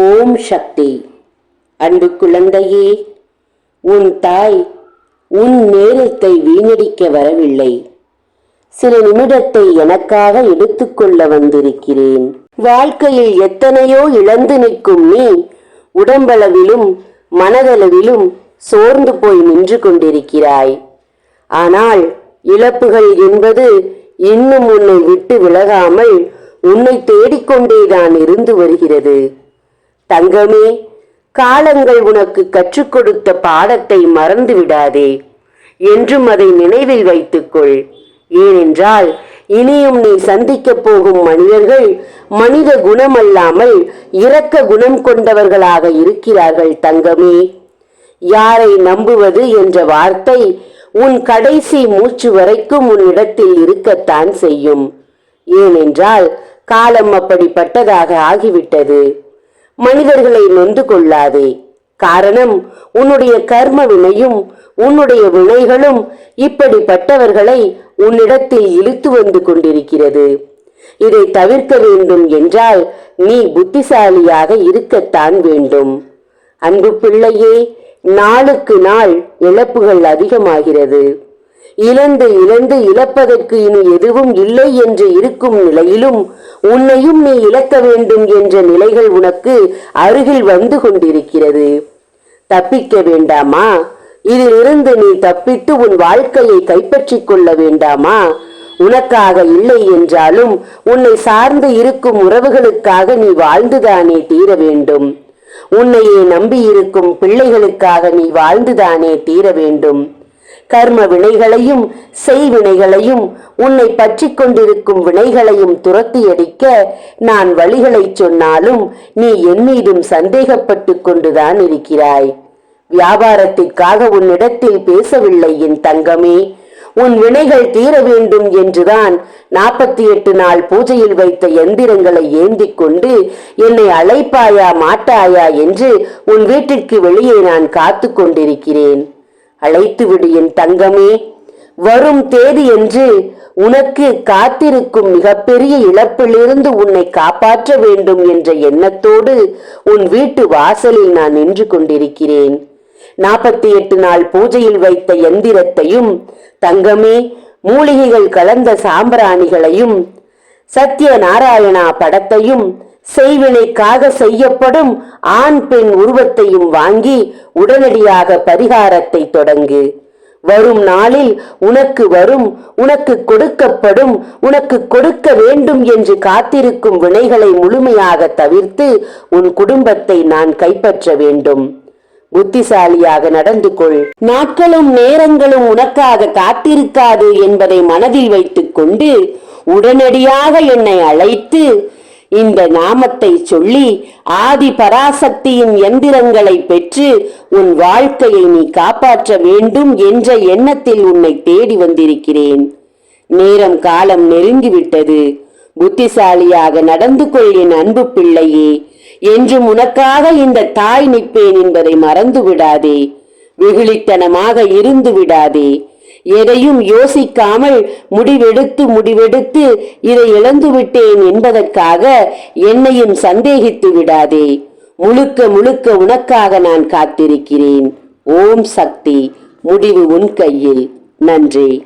ஓம் சக்தி. அன்பு குழந்தையே உன் தாய் உன் நேரத்தை வீணடிக்க வரவில்லை. சில நிமிடத்தை எனக்காக எடுத்துக்கொள்ள வந்திருக்கிறேன். வாழ்க்கையில் எத்தனையோ இழந்து நிற்கும் நீ உடம்பளவிலும் மனதளவிலும் சோர்ந்து போய் நின்று கொண்டிருக்கிறாய். ஆனால் இழப்புகள் என்பது இன்னும் உன்னை விட்டு விலகாமல் உன்னை தேடிக்கொண்டேதான் இருந்து வருகிறது. தங்கமே காலங்கள் உனக்கு கற்றுக் கொடுத்த பாடத்தை மறந்து விடாதே என்றும் அதை நினைவில் வைத்துக்கொள். ஏனென்றால் இனியும் நீ சந்திக்கப் போகும் மனிதர்கள் மனித குணமல்லாமல் இரக்க குணம் கொண்டவர்களாக இருக்கிறார்கள் தங்கமே. யாரை நம்புவது என்ற வார்த்தை உன் கடைசி மூச்சு வரைக்கும் உன் இடத்தில் இருக்கத்தான் செய்யும். ஏனென்றால் காலம் அப்படிப்பட்டதாக ஆகிவிட்டது. மனிதர்களை நொந்து கொள்ளாதே. காரணம் உன்னுடைய கர்ம வினையும் உன்னுடைய வினைகளும் இப்படிப்பட்டவர்களை உன்னிடத்தில் இழுத்து வந்து கொண்டிருக்கிறது. இதை தவிர்க்க வேண்டும் என்றால் நீ புத்திசாலியாக இருக்கத்தான் வேண்டும். அன்பு பிள்ளையே நாளுக்கு நாள் இழப்புகள் அதிகமாகிறது. இழந்து இழந்து இழப்பதற்கு இனி எதுவும் இல்லை என்று இருக்கும் நிலையிலும் உன்னையும் நீ இழக்க வேண்டும் என்ற நிலைகள் உனக்கு அருகில் வந்து கொண்டிருக்கிறது. தப்பிக்க வேண்டாமா? இதிலிருந்து நீ தப்பித்து உன் வாழ்க்கையை கைப்பற்றிக் கொள்ள வேண்டாமா? உனக்காக இல்லை என்றாலும் உன்னை சார்ந்து இருக்கும் உறவுகளுக்காக நீ வாழ்ந்துதானே தீர வேண்டும். உன்னையே நம்பியிருக்கும் பிள்ளைகளுக்காக நீ வாழ்ந்துதானே தீர வேண்டும். கர்ம வினைகளையும் செய்வினைகளையும் உன்னை பற்றி கொண்டிருக்கும் வினைகளையும் துரத்தி அடிக்க நான் வழிகளை சொன்னாலும் நீ என் மீதும் சந்தேகப்பட்டு கொண்டுதான் இருக்கிறாய். வியாபாரத்திற்காக உன்னிடத்தில் பேசவில்லை என் தங்கமே. உன் வினைகள் தீர வேண்டும் என்றுதான் நாற்பத்தி எட்டு நாள் பூஜையில் வைத்த எந்திரங்களை ஏந்தி கொண்டு என்னை அழைப்பாயா மாட்டாயா என்று உன் வீட்டிற்கு வெளியே நான் காத்து கொண்டிருக்கிறேன். அழைத்து விடு என் தங்கமே. வரும் தேதி என்று உனக்கு காத்திருக்கும் மிகப்பெரிய இழப்பிலிருந்து உன்னை காப்பாற்ற வேண்டும் என்ற எண்ணத்தோடு உன் வீட்டு வாசலில் நான் நின்று கொண்டிருக்கிறேன். நாற்பத்தி எட்டு நாள் பூஜையில் வைத்த எந்திரத்தையும் தங்கமே மூலிகைகள் கலந்த சாம்பிராணிகளையும் சத்ய நாராயணா படத்தையும் செய்வினைக்காக செய்யப்படும் ஆண் பெண் உருவத்தையும் வாங்கி உடனடியாக பரிகாரத்தை தொடங்கு. வரும் நாளில் உனக்கு வரும் உனக்கு கொடுக்கப்படும் உனக்கு கொடுக்க வேண்டும் என்று காத்திருக்கும் வினைகளை முழுமையாக தவிர்த்து உன் குடும்பத்தை நான் கைப்பற்ற வேண்டும். புத்திசாலியாக நடந்து கொள். நாட்களும் நேரங்களும் உனக்காக காத்திருக்காது என்பதை மனதில் வைத்துக் கொண்டு உடனடியாக என்னை அழைத்து இந்த நாமத்தை சொல்லி ஆதி பராசக்தியின் எந்திரங்களை பெற்று உன் வாழ்க்கையை நீ காப்பாற்ற வேண்டும் என்ற எண்ணத்தில் உன்னை தேடி வந்திருக்கிறேன். நேரம் காலம் நெருங்கிவிட்டது. புத்திசாலியாக நடந்து கொள் என் அன்பு பிள்ளையே. என்றும் உனக்காக இந்த தாய் நிற்பேன் என்பதை மறந்து விடாதே வெகுளித்தனமாக இருந்து விடாதே. எதையும் யோசிக்காமல் முடிவெடுத்து முடிவெடுத்து இதை இழந்து விட்டேன் என்பதற்காக என்னையும் சந்தேகித்து விடாதே. முழுக்க முழுக்க உனக்காக நான் காத்திருக்கிறேன். ஓம் சக்தி. முடிவு உன் கையில். நன்றி.